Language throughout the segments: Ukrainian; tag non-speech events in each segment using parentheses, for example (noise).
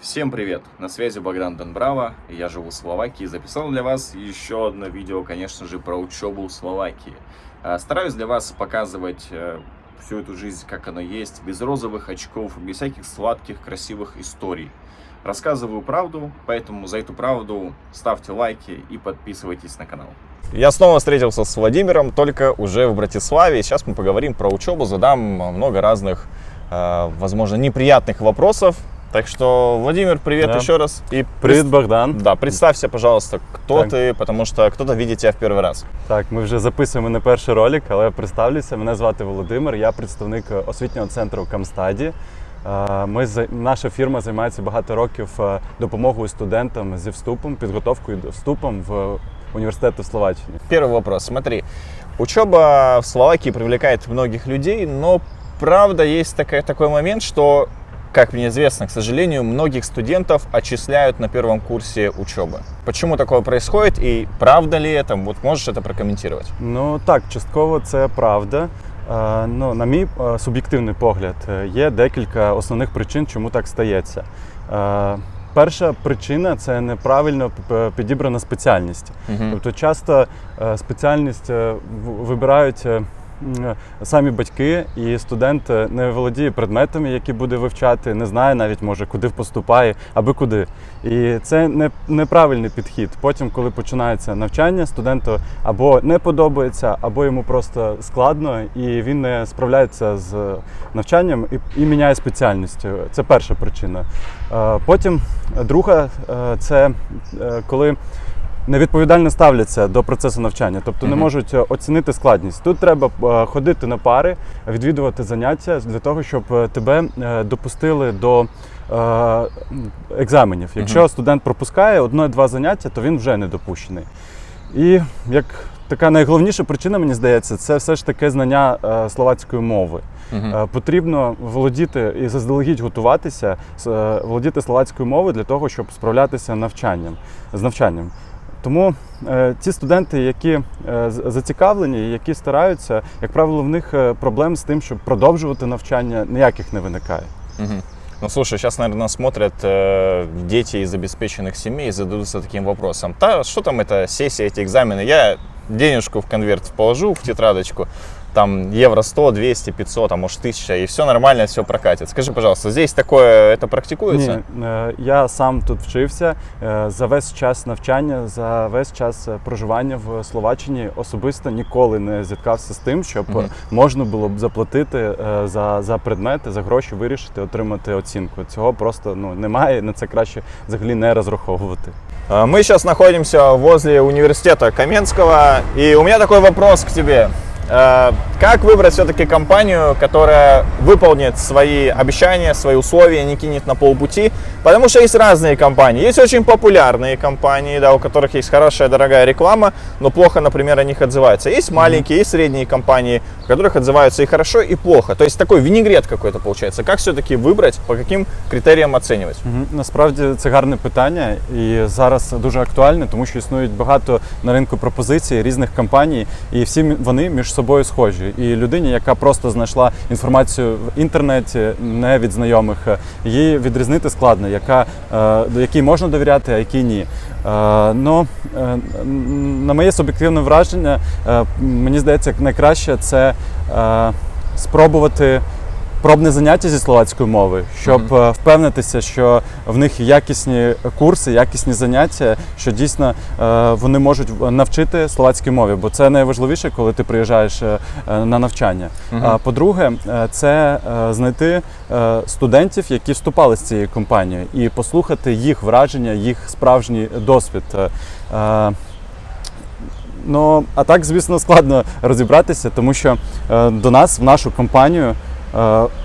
Всем привет! На связи Богдан Донбрава, я живу в Словакии и записал для вас еще одно видео, конечно же, про учебу в Словакии. А, Стараюсь для вас показывать э, всю эту жизнь, как она есть, без розовых очков, без всяких сладких, красивых историй. Рассказываю правду, поэтому за эту правду ставьте лайки и подписывайтесь на канал. Я снова встретился с Владимиром, только уже в Братиславе. Сейчас мы поговорим про учебу, задам много разных, э, возможно, неприятных вопросов. Так что, Владимир, привет Да. еще раз. И Привіт, пред- Богдан. Да, представься, пожалуйста, кто Так. ты, потому что кто-то видит тебя в первый раз. Так, ми вже записуємо не перший ролик, але я представлюся. Мене звати Володимир, я представник освітнього центру Камстаді. Е, Ми за- наша фірма займається багато років е, допомогою студентам зі вступом, підготовкою до вступом в університети в Словаччині. Первый вопрос. Смотри, учеба в Словакии привлекает многих людей, но правда есть такая, такой момент, что, как мне известно, к сожалению, многих студентов отчисляют на первом курсе учебы. Почему такое происходит и правда ли это? Вот можешь это прокомментировать? Ну так, частково це правда. Е, Ну, на мій е, суб'єктивний погляд, е, є декілька основних причин, чому так стається. Е, Перша причина це неправильно п- підібрана спеціальність. Мгм. Тобто часто е, спеціальність е, в- вибирають е, м, самі батьки, і студент е, не володіє предметами, які буде вивчати, не знає навіть може, куди поступає, аби куди. І це не, неправильний підхід. Потім, коли починається навчання, студенту або не подобається, або йому просто складно, і він не справляється з навчанням і, і міняє спеціальність. Це перша причина. Е, Потім друга е, це коли невідповідально ставляться до процесу навчання, тобто не можуть е, оцінити складність. Тут треба е, ходити на пари, відвідувати заняття для того, щоб е, тебе допустили до екзаменів. Якщо Мгм. студент пропускає одне-два заняття, то він вже не допущений. І як така найголовніша причина, мені здається, це все ж таки знання словацької мови. Мгм. Е, Потрібно володіти і заздалегідь готуватися, володіти словацькою мовою для того, щоб справлятися навчанням, з навчанням. Тому е, ті студенти, які е, з- зацікавлені, які стараються, як правило, в них е, проблем з тим, щоб продовжувати навчання, ніяких не виникає. Мгм. Ну, слушай, сейчас, наверное, нас смотрят э, дети из обеспеченных семей и зададутся таким вопросом. Да, что там это сессия, эти экзамены? Я денежку в конверт положу, в тетрадочку, там евро 100, 200, 500, а может 1000, и все нормально, все прокатит. Скажи, пожалуйста, здесь такое, это практикуется? Ні, е, я сам тут вчився е, за весь час навчання, за весь час е, проживання в Словаччині особисто ніколи не зіткався з тим, щоб Мгм. можна було б заплатити е, за, за предмети, за гроші вирішити, отримати оцінку. Цього просто ну немає. На це краще взагалі не розраховувати. А, Мы сейчас находимся возле университета Каменского, и у меня такой вопрос к тебе. А, Как выбрать все-таки компанию, которая выполнит свои обещания, свои условия, не кинет на полпути? Потому что есть разные компании. Есть очень популярные компании, да, у которых есть хорошая, дорогая реклама, но плохо, например, о них отзываются. Есть маленькие, есть средние компании, у которых отзываются и хорошо, и плохо. То есть такой винегрет какой-то получается. Как все-таки выбрать, по каким критериям оценивать? Мгм. Насправді це гарне питання і зараз дуже актуальне, тому що існують багато на ринку пропозицій різних компаній, і всі мі- вони між собою схожі. І людині, яка просто знайшла інформацію в інтернеті, не від знайомих, е, її відрізнити складно, Яка, е, якій можна довіряти, а якій ні. Е, Ну, е, на моє суб'єктивне враження, мені здається, найкраще це спробувати пробне заняття зі словацької мови, щоб е, впевнитися, що в них якісні курси, якісні заняття, що дійсно е, вони можуть навчити словацькій мові, бо це найважливіше, коли ти приїжджаєш е, на навчання. Мгм. А по-друге, це знайти студентів, які вступали з цією компанією, і послухати їх враження, їх справжній досвід. Ну, а так, звісно, складно розібратися, тому що е, до нас, в нашу компанію,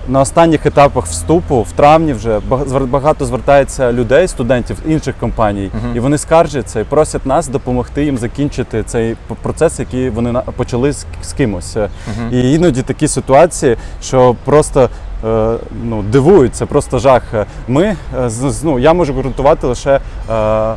на останніх етапах вступу, в травні вже бага- багато звертається людей, студентів інших компаній, Мгм. і вони скаржаться і просять нас допомогти їм закінчити цей процес, який вони почали з, з кимось. Е, Мгм. І іноді такі ситуації, що просто. е, Ну, дивують, це просто жах. Ми, е, ну, я можу гарантувати лише е,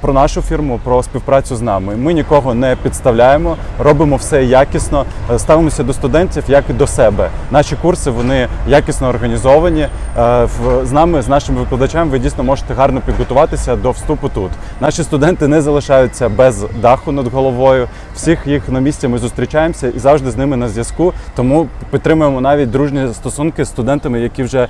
про нашу фірму, про співпрацю з нами. Ми нікого не підставляємо, робимо все якісно, е, ставимося до студентів як і до себе. Наші курси вони якісно організовані. Е, З нами, з нашими викладачами, ви дійсно можете гарно підготуватися до вступу тут. Наші студенти не залишаються без даху над головою. Всіх їх на місці ми зустрічаємося і завжди з ними на зв'язку. Тому підтримуємо навіть дружні стосунки з студентами, які вже е,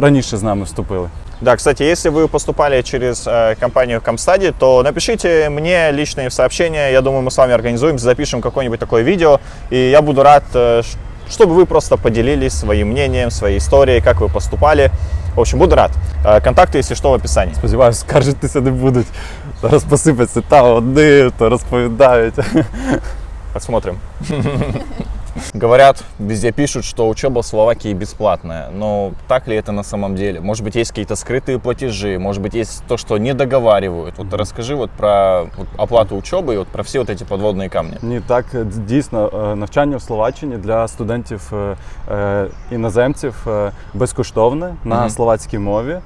раніше з нами вступили. Да, кстати, если вы поступали через э, компанию Comstudy, то напишите мне личные сообщения. Я думаю, мы с вами организуем, запишем какое-нибудь такое видео. И я буду рад, э, чтобы вы просто поделились своим мнением, своей историей, как вы поступали. В общем, буду рад. Э, контакты, если что, в описании. Сподіваюся, скаржитися не будуть. Зараз посипаться та одни, то розповідають. Посмотрим. (laughs) Говорят, везде пишут, что учеба в Словакии бесплатная. Но так ли это на самом деле? Может быть, есть какие-то скрытые платежи, может быть, есть то, что не договаривают. Вот расскажи вот про вот оплату учебы и вот про все вот эти подводные камни. Ні, так е, дійсно е, навчання в Словаччині для студентів е, е, іноземців е, безкоштовне на Мгм. словацькій мові.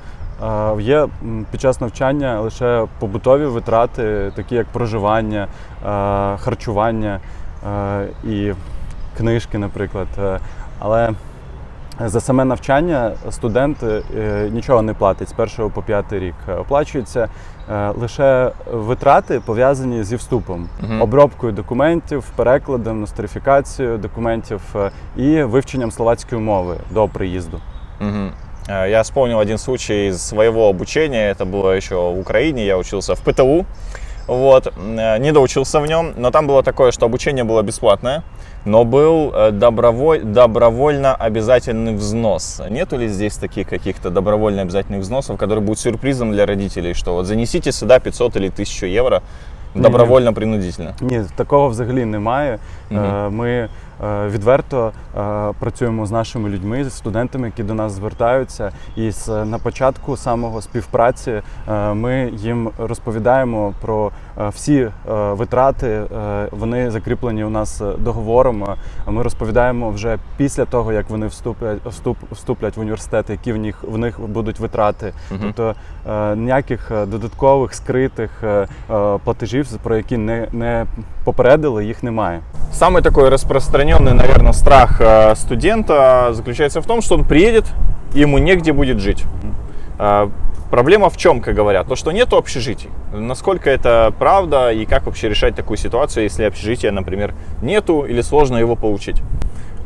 Е, Є м, під час навчання лише побутові витрати, такі як проживання, е, харчування е, і книжки, наприклад. Е, Але за саме навчання студент е, нічого не платить з першого по п'ятий рік. Е, Оплачуються е, лише витрати пов'язані зі вступом, Мгм. обробкою документів, перекладом, нострифікацією документів е, і вивченням словацької мови до приїзду. Мгм. Э, Я вспомнил один случай из своего обучения. Это было еще в Украине. Я учился в ПТУ. Вот. Э, Не доучился в нем, но там было такое, что обучение было бесплатное, но был э, доброволь, добровольно обязательный взнос. Нету ли здесь таких каких-то добровольно обязательных взносов, которые будут сюрпризом для родителей, что вот занесите сюда 500 или 1000 евро добровольно, принудительно? Ні, такого взагалі немає. Мгм. Е, Ми е, відверто е, працюємо з нашими людьми, з студентами, які до нас звертаються. І з на початку самого співпраці е, ми їм розповідаємо про е, всі е, витрати. Е, Вони закріплені у нас договором. Е, Ми розповідаємо вже після того, як вони вступлять вступ, вступлять в університет, які в них в них будуть витрати. Мгм. Тобто е, ніяких е, додаткових скритих е, е, платежів, про які не, не попередили, їх немає. Самый такой распространенный, наверное, страх э, студента заключается в том, что он приедет, и ему негде будет жить. А, Проблема в чем, как говорят? То, что нет общежитий. Насколько это правда и как вообще решать такую ситуацию, если общежития, например, нету или сложно его получить?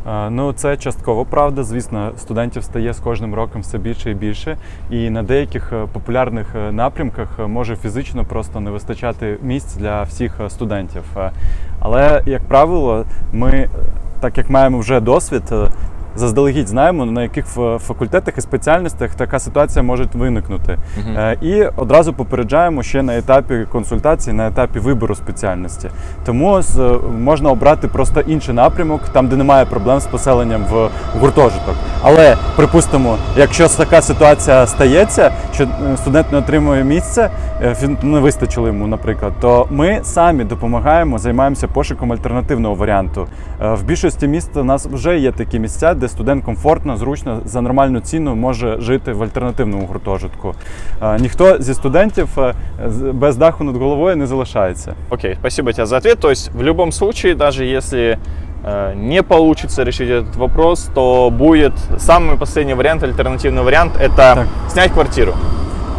Е, Ну, це частково правда. Звісно, студентів стає з кожним роком все більше і більше. І на деяких е, популярних е, напрямках може фізично просто не вистачати місць для всіх студентів. Але, як правило, ми, так як маємо вже досвід, заздалегідь знаємо, на яких факультетах і спеціальностях така ситуація може виникнути. Мгм. Е, І одразу попереджаємо ще на етапі консультації, на етапі вибору спеціальності. Тому можна обрати просто інший напрямок, там, де немає проблем з поселенням в гуртожиток. Але припустимо, якщо така ситуація стається, що е, студент не отримує місце, е, не вистачило йому, наприклад, то ми самі допомагаємо, займаємося пошуком альтернативного варіанту. Е, В більшості міст у нас вже є такі місця, де студент комфортно, зручно за нормальну ціну може жити в альтернативному гуртожитку. Е, Ніхто зі студентів е, з- без даху над головою не залишається. Окей, спасибо тебе за ответ. То есть в любом случае, даже если э, не получится решить этот вопрос, то будет самый последний вариант, альтернативный вариант, это Так. снять квартиру.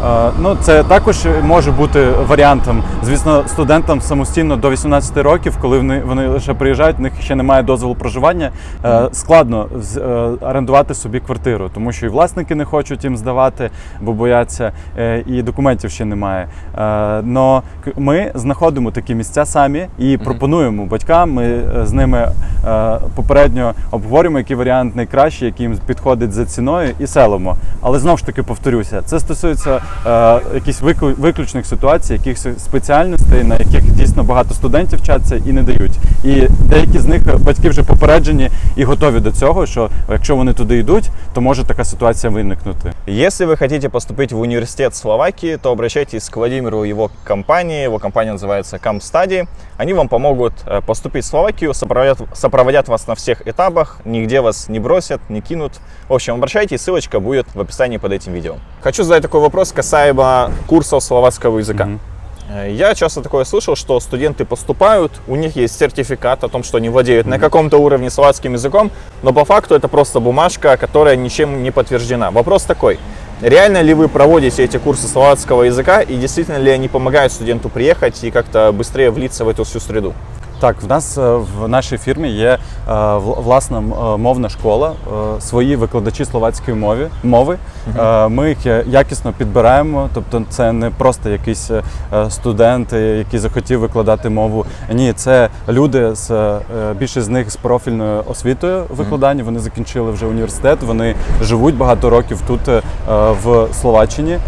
Е, Ну, це також може бути варіантом. Звісно, студентам самостійно до 18 років, коли вони, вони лише приїжджають, в них ще немає дозволу проживання. е, Складно е, орендувати собі квартиру, тому що і власники не хочуть їм здавати, бо бояться, і документів ще немає. Но ми знаходимо такі місця самі і пропонуємо батькам. Ми з ними попередньо обговорюємо, який варіант найкращий, який їм підходить за ціною, і селимо. Але знову ж таки повторюся, це стосується е, якихось виключних ситуацій, якихось спеціальностей, на яких дійсно багато студентів вчаться і не дають. І деякі з них е, батьки вже попереджені і готові до цього, що якщо вони туди йдуть, то може така ситуація виникнути. Если вы хотите поступить в университет Словакии, то обращайтесь к Владимиру и его компании. Его компания называется CamStudy. Они вам помогут э, поступить в Словакию, сопроводят, сопроводят вас на всех этапах, нигде вас не бросят, не кинут. В общем, обращайтесь, ссылочка будет в описании под этим видео. Хочу задать такой вопрос касаемо курсов словацкого языка. Мгм. Э, Я часто такое слышал, что студенты поступают, у них есть сертификат о том, что они владеют на каком-то уровне словацким языком, но по факту это просто бумажка, которая ничем не подтверждена. Вопрос такой, реально ли вы проводите эти курсы словацкого языка и действительно ли они помогают студенту приехать и как-то быстрее влиться в эту всю среду? Так, в нас е, в нашій фірмі є е, власна е, мовна школа, свої викладачі словацької мови. мови. Ми їх якісно підбираємо, тобто це не просто якийсь е, студент, е, який захотів викладати мову. Ні, це люди з більшість з них з профільною освітою викладання. Вони закінчили вже університет, вони живуть багато років тут в Словаччині.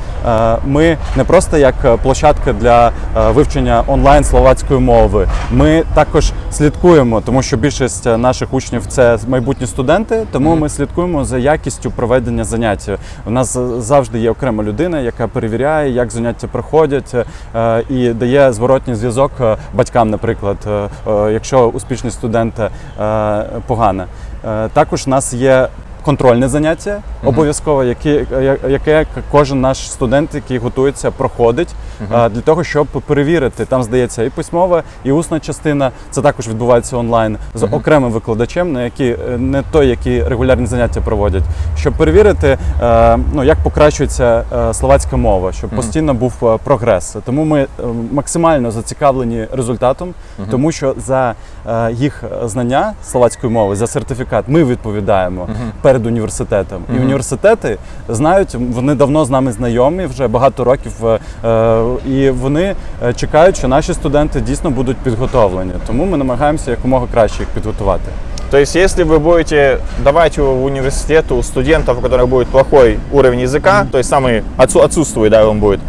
Ми не просто як площадка для вивчення онлайн словацької мови. Ми також слідкуємо, тому що більшість е, наших учнів це майбутні студенти, тому ми слідкуємо за якістю проведення занять. У нас завжди є окрема людина, яка перевіряє, як заняття проходять, е, і дає зворотній зв'язок е, батькам, наприклад, якщо успішний студент погана. Також у нас є. Контрольне заняття обов'язково, яке, яке кожен наш студент, який готується, проходить а, для того, щоб перевірити. Там здається і письмова, і усна частина. Це також відбувається онлайн з окремим викладачем, на які е, не той, які регулярні заняття проводять, щоб перевірити, е, ну як покращується е, словацька мова, щоб постійно був прогрес. Тому ми максимально зацікавлені результатом, тому що за їх знання словацької мови, за сертифікат, ми відповідаємо перед університетом. І університети знають, вони давно з нами знайомі, вже багато років, е, е, і вони е, чекають, що наші студенти дійсно будуть підготовлені. Тому ми намагаємося якомога краще їх підготувати. То есть, если вы будете давать в университету студентов, у которых будет плохой уровень языка, то есть самый отсу- отсутствует, да, он будет,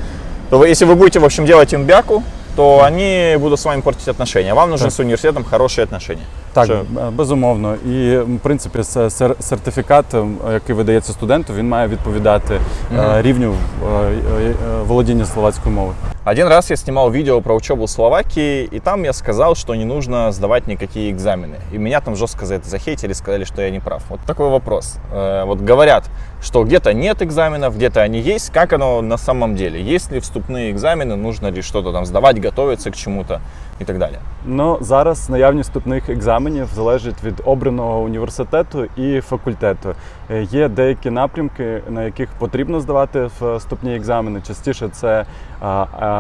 то вы, если вы будете, в общем, делать им бяку, то они будут с вами портить отношения. Вам нужно Так. с университетом хорошие отношения. Так, Що? е, безумовно. І м, в принципі, се- сер- сертифікат, е, який видається студенту, він має відповідати е, рівню е, е, е, володіння словацькою мовою. Один раз я снимал видео про учебу в Словакии, и там я сказал, что не нужно сдавать никакие экзамены. И меня там жестко за это захейтили, сказали, что я не прав. Вот такой вопрос. Э, Вот говорят, что где-то нет экзаменов, где-то они есть. Как оно на самом деле? Есть ли вступные экзамены, нужно ли что-то там сдавать, готовиться к чему-то И так далее? Ну зараз наявність вступних екзаменів залежить від обраного університету і факультету. Е, Є деякі напрямки, на яких потрібно здавати вступні екзамени. Частіше це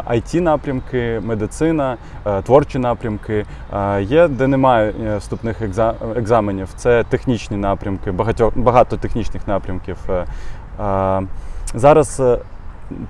it напрямки, медицина, е, творчі напрямки. Є, де немає е, вступних екза- екзаменів. Це технічні напрямки, багато технічних напрямків. Е, Зараз е,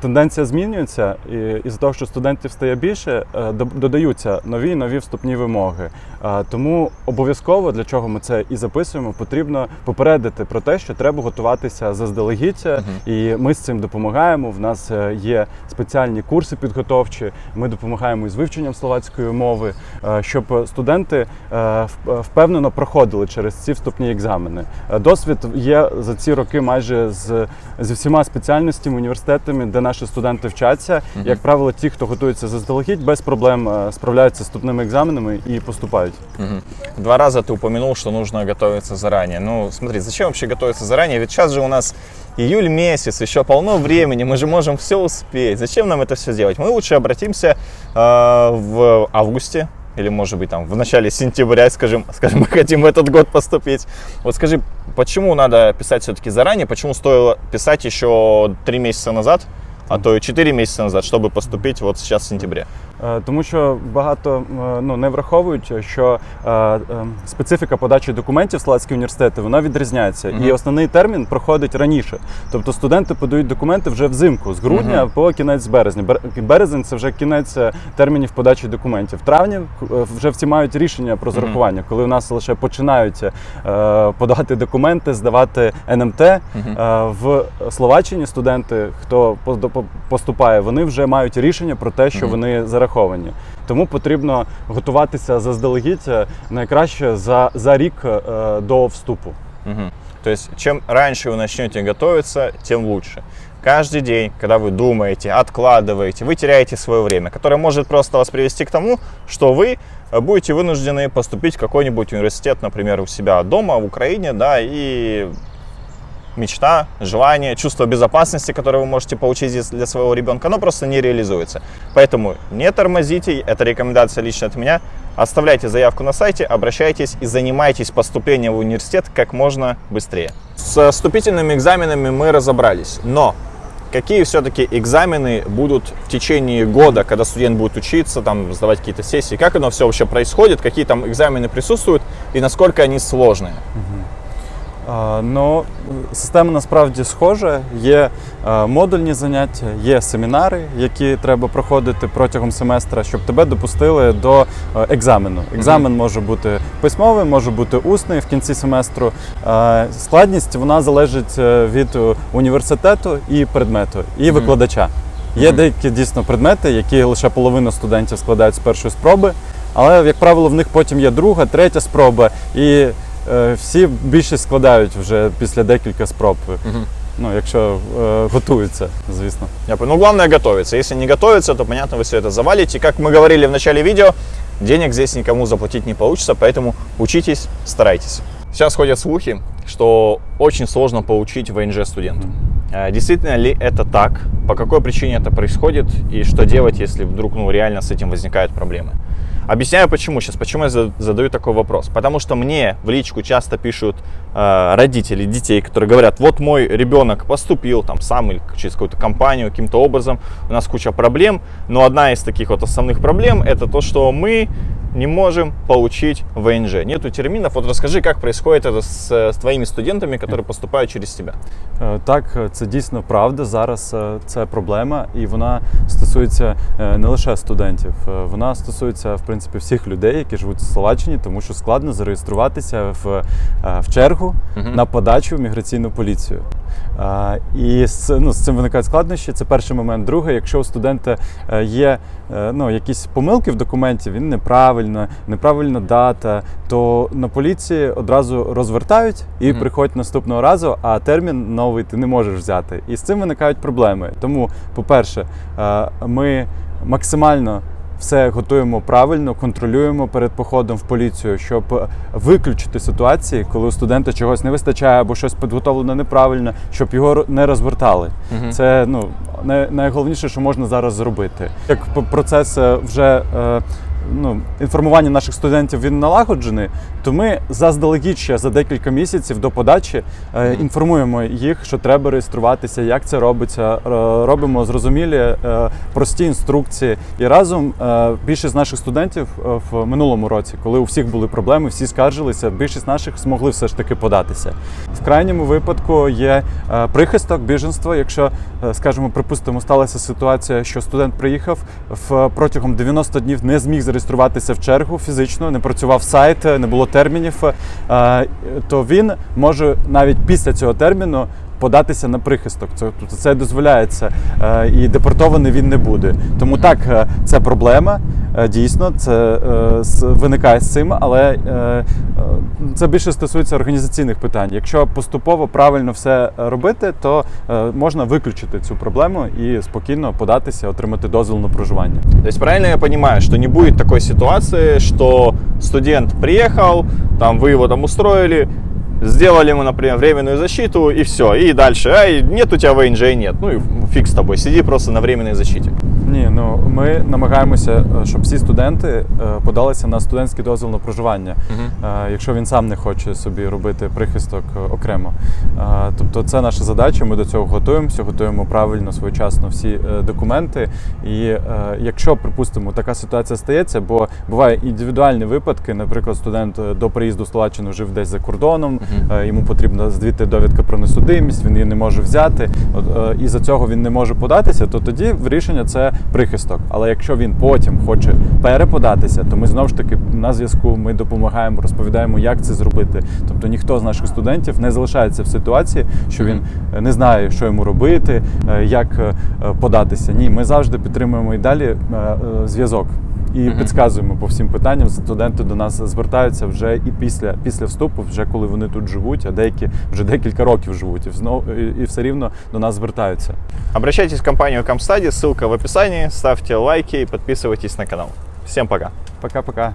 тенденція змінюється, і із-за того, що студентів стає більше, е, додаються нові і нові вступні вимоги. Е, Тому обов'язково для чого ми це і записуємо, потрібно попередити про те, що треба готуватися заздалегідь, і ми з цим допомагаємо. В нас е, є спеціальні курси підготовчі. Ми допомагаємо із вивченням словацької мови, е, щоб студенти е, впевнено проходили через ці вступні екзамени. Е, Досвід є за ці роки майже з зі всіма спеціальностями університетами, де наші студенти вчаться. Як правило, ті, хто готується заздалегідь, без проблем е, справляються з вступними екзаменами і поступають. Мгм. Два раза ты упомянул, что нужно готовиться заранее. Ну, смотри, зачем вообще готовиться заранее? Ведь сейчас же у нас июль месяц, еще полно времени, мы же можем все успеть. Зачем нам это все делать? Мы лучше обратимся э, в августе или, может быть, там в начале сентября, скажем, (laughs) скажем, мы хотим в этот год поступить. Вот скажи, почему надо писать все-таки заранее? Почему стоило писать еще три месяца назад, а то и четыре месяца назад, чтобы поступить вот сейчас в сентябре? Е, Тому що багато е, ну, не враховують, що е, е, специфіка подачі документів в Словацькі університети вона відрізняється. І основний термін проходить раніше. Тобто студенти подають документи вже взимку, з грудня по кінець березня. Березень це вже кінець термінів подачі документів. В травні вже всі мають рішення про зарахування, коли у нас лише починають е, подавати документи, здавати НМТ. Е, В Словаччині студенти, хто поступає, вони вже мають рішення про те, що вони зараховані. Тому потрібно готуватися заздалегідь е, найкраще за, за рік е, до вступу. Мгм. То есть, чем раньше вы начнете готовиться, тем лучше. Каждый день, когда вы думаете, откладываете, вы теряете свое время, которое может просто вас привести к тому, что вы э, будете вынуждены поступить в какой-нибудь университет, например, у себя дома в Украине, да, и мечта, желание, чувство безопасности, которое вы можете получить для своего ребенка, оно просто не реализуется. Поэтому не тормозите, это рекомендация лично от меня. Оставляйте заявку на сайте, обращайтесь и занимайтесь поступлением в университет как можно быстрее. С вступительными экзаменами мы разобрались, но какие все-таки экзамены будут в течение года, когда студент будет учиться, там, сдавать какие-то сессии, как оно все вообще происходит, какие там экзамены присутствуют и насколько они сложные. А, Ну, система насправді схожа. Є е, модульні заняття, є семінари, які треба проходити протягом семестра, щоб тебе допустили до е, екзамену. Екзамен може бути письмовий, може бути усний в кінці семестру. Складність вона залежить від університету і предмету, і викладача. Є деякі дійсно предмети, які лише половина студентів складають з першої спроби, але, як правило, в них потім є друга, третя спроба, і всі більшість складають вже після декілька спроб. Ну, якщо е, готуються, звісно. Я понял. Ну, главное готовиться. Если не готовиться, то, понятно, вы все это завалите. Как мы говорили в начале видео, денег здесь никому заплатить не получится, поэтому учитесь, старайтесь. Сейчас ходят слухи, что очень сложно получить ВНЖ студенту. Э, Действительно ли это так? По какой причине это происходит? И что делать, если вдруг ну, реально с этим возникают проблемы? Объясняю почему сейчас, почему я за- задаю такой вопрос. Потому что мне в личку часто пишут э, родители детей, которые говорят, вот мой ребенок поступил там сам или через какую-то компанию, каким-то образом, у нас куча проблем, но одна из таких вот основных проблем это то, что мы не можем получить ВНЖ. Нету терминов. Вот расскажи, как происходит это с, с твоими студентами, которые поступают через тебя. Е, Так, е, це дійсно правда. Зараз е, це проблема, і вона стосується е, не лише студентів, вона стосується в принципі всіх людей, які живуть в Словаччині, тому що складно зареєструватися в, в чергу Мгм. на подачу в міграційну поліцію. І з, ну, з цим виникають складнощі. Це перший момент. Друге, якщо у студента е, є е, ну, якісь помилки в документі, він неправильно, неправильна дата, то на поліції одразу розвертають і Мгм. приходять наступного разу, а термін новий ти не можеш взяти. І з цим виникають проблеми. Тому, по-перше, е, ми максимально. Все готуємо правильно, контролюємо перед походом в поліцію, щоб виключити ситуації, коли у студента чогось не вистачає або щось підготовлено неправильно, щоб його не розвертали. Угу. Це ну най- найголовніше, що можна зараз зробити. Як процес е, вже е, ну, інформування наших студентів він налагоджений, то ми заздалегідь ще за декілька місяців до подачі е, інформуємо їх, що треба реєструватися, як це робиться. Робимо зрозумілі е, прості інструкції. І разом е, більшість з наших студентів е, в минулому році, коли у всіх були проблеми, всі скаржилися, більшість наших змогли все ж таки податися. В крайньому випадку є е, прихисток, біженство. Якщо, е, скажімо, припустимо, сталася ситуація, що студент приїхав в протягом 90 днів не зміг зареєструватися в чергу фізично, не працював сайт, не було термінів, е, то він може навіть після цього терміну. Податися на прихисток, це тобто це дозволяється, е, і депортований він не буде. Тому так, е, це проблема. е, Дійсно, це виникає з цим, але це більше стосується організаційних питань. Якщо поступово правильно все робити, то можна виключити цю проблему і спокійно податися, отримати дозвіл на проживання. То есть правильно я понимаю, что не будет такой ситуации, что студент приехал, там вы его там устроили, сделали ему, например, временную защиту и все, и дальше, ай, нет у тебя ВНЖ, нет, ну и фиг с тобой, сиди просто на временной защите. Ні, ну ми намагаємося, е, щоб всі студенти е, подалися на студентський дозвіл на проживання, е, якщо він сам не хоче собі робити прихисток е, окремо. Е, Тобто, це наша задача. Ми до цього готуємося, готуємо правильно своєчасно всі е, документи. І е, якщо, припустимо, така ситуація стається, бо бувають індивідуальні випадки, наприклад, студент е, до приїзду в Словаччину жив десь за кордоном, йому потрібна звідти довідка про несудимість, він її не може взяти, е, і за цього він не може податися, то тоді рішення це прихисток. Але якщо він потім хоче переподатися, то ми знову ж таки на зв'язку ми допомагаємо, розповідаємо, як це зробити. Тобто ніхто з наших студентів не залишається в ситуації, що він е, не знає, що йому робити, е, як е, е, податися. Ні, ми завжди підтримуємо і далі е, е, зв'язок. І Мгм. підказуємо по всім питанням. Студенти до нас звертаються вже і після, після вступу, вже коли вони тут живуть, а деякі вже декілька років живуть, і знов і, і все рівно до нас звертаються. Обращайтесь в компанію Камстаді, ссылка в описании, Ставте лайки і підписуйтесь на канал. Всім пока! Пока-пока.